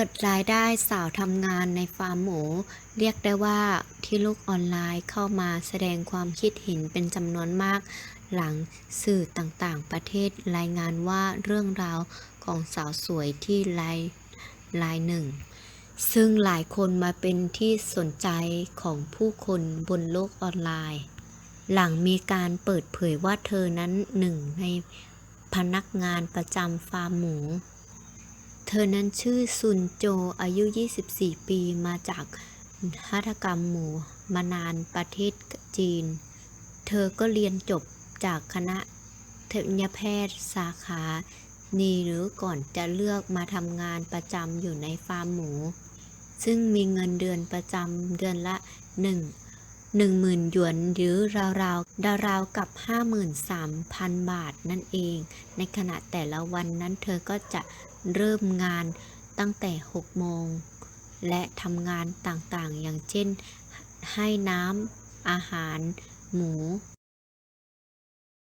ปิดรายได้สาวทำงานในฟาร์มหมู เรียกได้ว่าที่ลูกออนไลน์เข้ามาแสดงความคิดเห็นเป็นจำนวนมาก หลังสื่อต่างๆ ประเทศรายงานว่าเรื่องราวของสาวสวยที่รายรายหนึ่ง ซึ่งหลายคนมาเป็นที่สนใจของผู้คนบนโลกออนไลน์ หลังมีการเปิดเผยว่าเธอนั้นหนึ่งในพนักงานประจำฟาร์มหมู เธอนั้นชื่อซุนโจอายุ 24 ปีมาจากหัตกรรมหมูมานานประเทศจีน เธอก็เรียนจบจากคณะธัญแพทย์สาขานีหรือก่อนจะเลือกมาทำงานประจำอยู่ในฟาร์มหมู ซึ่งมีเงินเดือนประจำเดือนละ 1 1 0,000 หยวนหรือราวๆราวๆกับ 53,000 บาทนั่นเอง ในขณะแต่ละวันนั้นเธอก็จะ เริ่มงานตั้งแต่ 6 โมง และทำงานต่างๆ อย่างเช่น ให้น้ำอาหาร หมู